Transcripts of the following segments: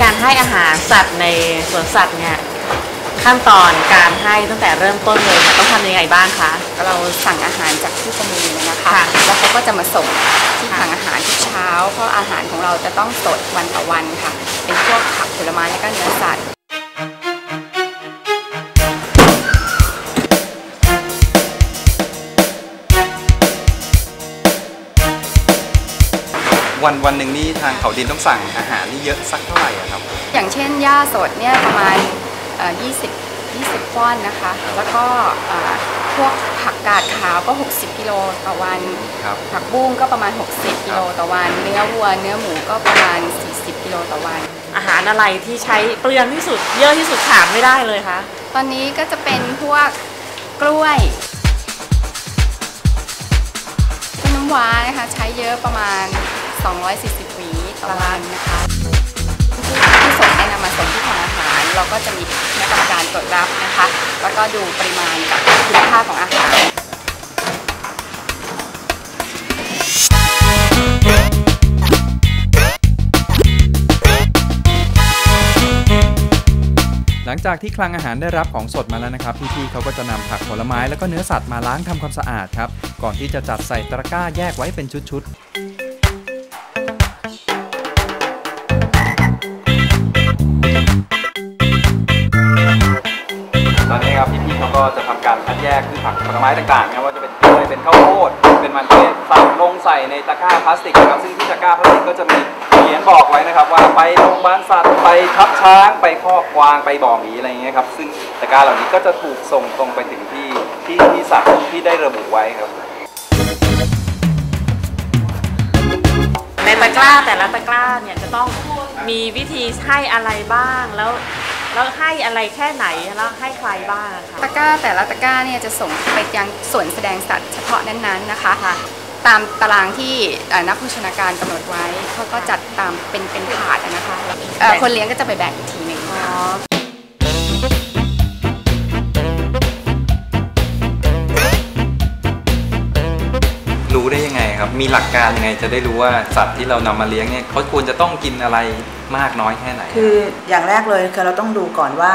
การให้อาหารสัตว์ในสวนสัตว์เนี่ยขั้นตอนการให้ตั้งแต่เริ่มต้นเลยเนี่ยต้องทำยังไงบ้างคะ เราสั่งอาหารจากผู้ประมูลนะคะค่ะ แล้วเขาก็จะมาส่งที่ค่ะถังอาหารทุกเช้า เพราะอาหารของเราจะต้องสดวันต่อวันค่ะ เป็นพวกผักผลไม้และก็เนื้อสัตว์ วันวันหนึ่งนี่ทางเขาดินต้องสั่งอาหารนี่เยอะสักเท่าไหร่อะครับ อย่างเช่นหญ้าสดเนี่ยประมาณเอ่อ20 20ก้อนนะคะ แล้วก็เอ่อพวกผักกาดขาวก็ 60 กิโลต่อวันครับผักบุ้งก็ประมาณ 60 กิโลต่อวัน เนื้อวัว เนื้อหมูก็ประมาณ 40 กิโลต่อวัน อาหารอะไรที่ใช้เปลืองที่สุด เยอะที่สุดขาดไม่ได้เลยคะตอนนี้ก็จะเป็นพวกกล้วยกล้วยน้ำว้านะคะใช้เยอะประมาณ 240หวีต่อวันนะคะที่ส่งให้นำมาส่งที่ทางอาหาร เราก็จะมีคณะกรรมการตรวจรับนะคะ แล้วก็ดูปริมาณกับคุณภาของอาหารหลังจากที่คลังอาหารได้รับของสดมาแล้วนะครับ พี่ๆเขาก็จะนำผักผลไม้แล้วก็เนื้อสัตว์มาล้างทำความสะอาดครับ ก่อนที่จะจัดใส่ตะกร้าแยกไว้เป็นชุดๆ การคัดแยกพืชผักผลไม้ต่างๆนะครับว่าจะเป็นกล้วยเป็นข้าวโพดเป็นมันเทศใส่ลงใส่ในตะกร้าพลาสติกนะครับซึ่งที่ตะกร้าพลาสติกก็จะมีเขียนบอกไว้นะครับ ว่าไปโรงพยาบาลสัตว์ไปทับช้างไปคอกกวางไปบ่อหมีอะไรเงี้ยครับซึ่งตะกร้าเหล่านี้ก็จะถูกส่งตรงไปถึงที่ที่ที่สัตว์ที่ได้ระบุไว้ครับในตะกร้าแต่ละตะกร้าเนี่ยจะต้องมีวิธีให้อะไรบ้างแล้ว แล้วให้อะไรแค่ไหนแล้วให้ใครบ้างอะคะตะกร้าแต่ละตะกร้าเนี่ยจะส่งไปยังส่วนแสดงสัตว์เฉพาะนั้นๆนะคะ ตามตารางที่เอ่อนักโภชนาการกำหนดไว้เขาก็จัดตามเป็นเป็นถาดอะนะคะเอ่อคนเลี้ยงก็จะไปแบ่งอีกทีหนึ่งอ๋อรู้ได้ยังไงครับ มีหลักการยังไงจะได้รู้ว่าสัตว์ที่เรานำมาเลี้ยงเนี่ยเขาควรจะต้องกินอะไร มากน้อยแค่ไหน คืออย่างแรกเลยคือเราต้องดูก่อนว่า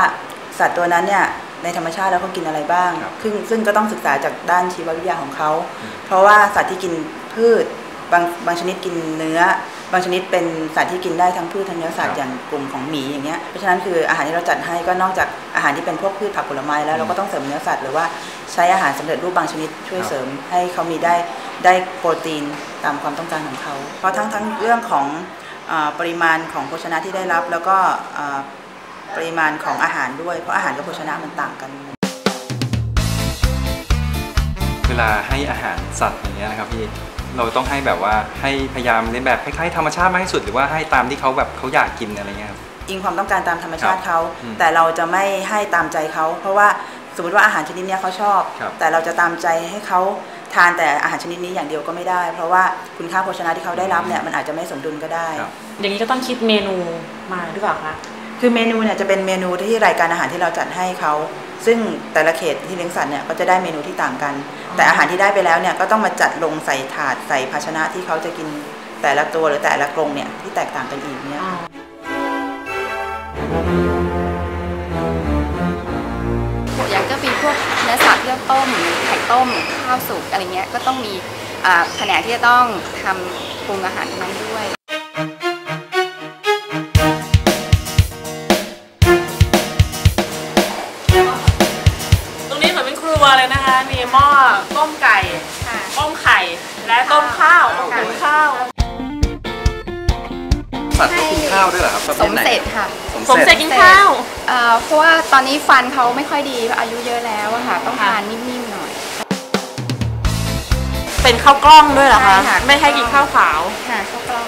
สัตว์ตัวนั้นเนี่ยในธรรมชาติแล้วเขากินอะไรบ้างครับซึ่งซึ่งก็ต้องศึกษาจากด้านชีววิทยาของเขาอืมเพราะว่าสัตว์ที่กินพืชบางบางชนิดกินเนื้อ บางชนิดเป็นสัตว์ที่กินได้ทั้งพืชทั้งเนื้อสัตว์อย่างกลุ่มของหมีอย่างเงี้ย เพราะฉะนั้นคืออาหารที่เราจัดให้ก็นอกจากอาหารที่เป็นพวกพืชผักผลไม้แล้วเราก็ต้องเสริมเนื้อสัตว์หรือว่าใช้อาหารสำเร็จรูปบางชนิดช่วยเสริมให้เขามีได้ได้โปรตีนตามความต้องการของเขา เพราะทั้งทั้งเรื่องของอ่า ปริมาณของโภชนะที่ได้รับ แล้วก็อ่าปริมาณของอาหารด้วย เพราะอาหารกับโภชนะมันต่างกัน เวลาให้อาหารสัตว์อย่างเงี้ยนะครับพี่เราต้องให้แบบว่าให้พยายามเลียนแบบคล้ายๆธรรมชาติมากที่สุดหรือว่าให้ตามที่เขาแบบเขาอยากกินอะไรเงี้ยครับอิงความต้องการตามธรรมชาติครับเขาอืมแต่เราจะไม่ให้ตามใจเขาเพราะว่าสมมติว่าอาหารชนิดเนี้ยเขาชอบครับแต่เราจะตามใจให้เขา ทานแต่อาหารชนิดนี้อย่างเดียวก็ไม่ได้ เพราะว่าคุณค่าโภชนะที่เขาได้รับเนี่ยมันอาจจะไม่สมดุลก็ได้ครับอย่างนี้ก็ต้องคิดเมนูมาหรือเปล่าคะคือเมนูเนี่ยจะเป็นเมนูที่รายการอาหารที่เราจัดให้เขาซึ่งแต่ละเขตที่เลี้ยงสัตว์เนี่ยก็จะได้เมนูที่ต่างกัน แต่อาหารที่ได้ไปแล้วเนี่ยก็ต้องมาจัดลงใส่ถาดใส่ภาชนะที่เขาจะกินแต่ละตัวหรือแต่ละกรงเนี่ยที่แตกต่างกันอีกเนี่ย เนื้อสัตว์ที่เราต้มไข่ต้มข้าวสุกอะไรเงี้ยก็ต้องมีอ่าแผนกที่จะต้องทำปรุงอาหารตรงนั้นด้วยตรงนี้เหมือนเป็นครัวเลยนะคะ มีหม้อต้มไก่ค่ะต้มไข่ และต้มข้าวหุงข้าวสัตว์ต้องกินข้าวด้วยเหรอครับประสภมทไหนเสร็จค่ะ ส มเสร็จกินข้าวเอ่อเพราะว่าตอนนี้ฟันเขาไม่ค่อยดีอายุเยอะแล้วอะค่ะต้องทานนิ่มๆหน่อย เป็นข้าวกล้องด้วยเหรอคะใช่ค่ะ ไม่ให้กินข้าวขาวค่ะข้าวกล้อง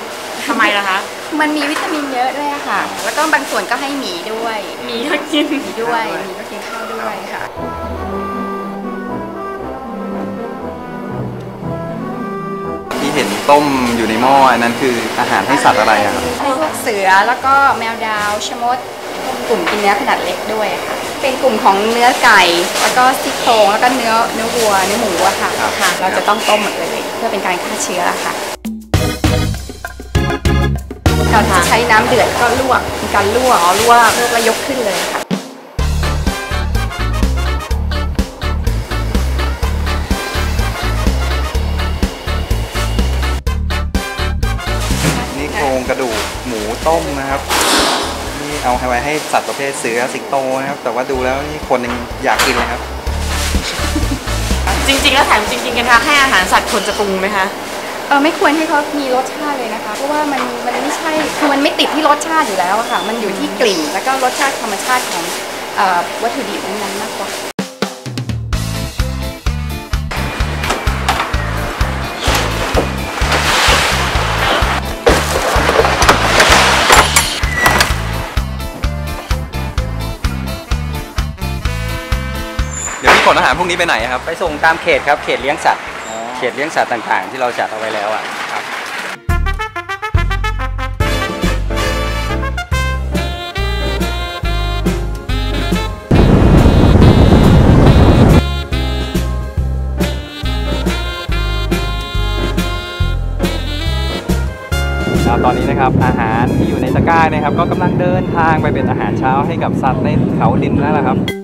ทำไมล่ะคะมันมีวิตามินเยอะด้วยอะค่ะ แล้วก็บางส่วนก็ให้หมีด้วย มีก็กิน หมีด้วยหมีก็ ต้มอยู่ในหม้ออันนั้นคืออาหารให้สัตว์อะไรอะครับให้พวกเสือแล้วก็แมวดาวชะมดกลุ่มกินเนื้อขนาดเล็กด้วยอะค่ะ เป็นกลุ่มของเนื้อไก่ แล้วก็ซี่โครงแล้วก็เนื้อเนื้อวัวเนื้อหมูอะค่ะครับค่ะ เราจะต้องต้มหมดเลยเพื่อเป็นการฆ่าเชื้อค่ะค่ะเราจะใช้น้ำเดือดก็ลวกมีการลวกอ๋อลวกลวกแล้วยกขึ้นเลยค่ะ ต้มนะครับนี่เอาไว้ให้สัตว์ประเภทเสือสิงโตนะครับ แต่ว่าดูแล้วนี่คนยังอยากกินเลยครับ จริงๆแล้วถามจริงๆกันคะให้อาหารสัตว์ควรจะปรุงไหมคะเออไม่ควรให้เขามีรสชาติเลยนะคะ เพราะว่ามันมันไม่ใช่คือมันไม่ติดที่รสชาติอยู่แล้วอะค่ะ มันอยู่ที่กลิ่น แล้วก็รสชาติธรรมชาติของเอ่อวัตถุดิบนั้นๆมากกว่า อาหารพวกนี้ไปไหนอะครับ ไปส่งตามเขตครับ เขตเลี้ยงสัตว์ เขตเลี้ยงสัตว์ต่างๆ ที่เราจัดเอาไว้แล้วอะครับตอนนี้นะครับอาหารที่อยู่ในตะกร้านะครับ ก็กำลังเดินทางไปเป็นอาหารเช้าให้กับสัตว์ในเขาดินแล้วล่ะครับ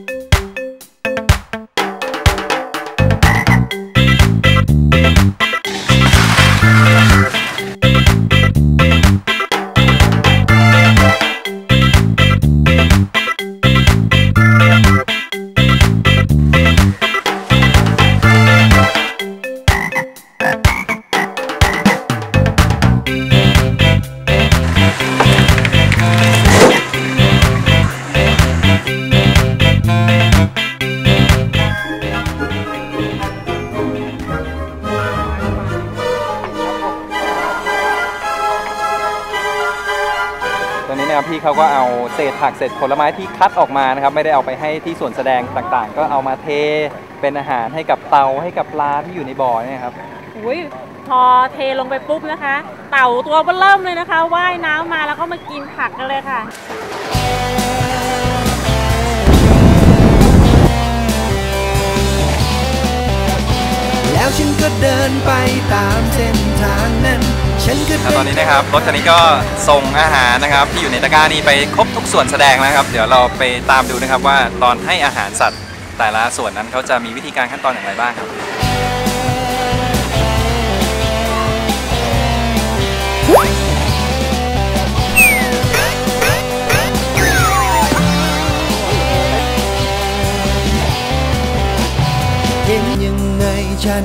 พี่เขาก็เอาเศษผักเศษผลไม้ที่คัดออกมานะครับ ไม่ได้เอาไปให้ที่ส่วนแสดงต่างๆ ก็เอามาเทเป็นอาหารให้กับเตาให้กับปลาที่อยู่ในบ่อเนี่ยครับอุ้ยพอเทลงไปปุ๊บนะคะ เต่าตัวเบอเริ่มเลยนะคะว่ายน้ำมาแล้วก็มากินผักกันเลยค่ะแล้วฉันก็เดินไปตามเส้นทางนั้นฉันก็ แล้วตอนนี้นะครับรถคันนี้ก็ส่งอาหารนะครับที่อยู่ในตะกร้านี้ไปครบทุกส่วนแสดงแล้วครับ เดี๋ยวเราไปตามดูนะครับว่าตอนให้อาหารสัตว์ แต่ละส่วนนั้นเขาจะมีวิธีการขั้นตอนอย่างไรบ้างครับเห็นยังไงฉัน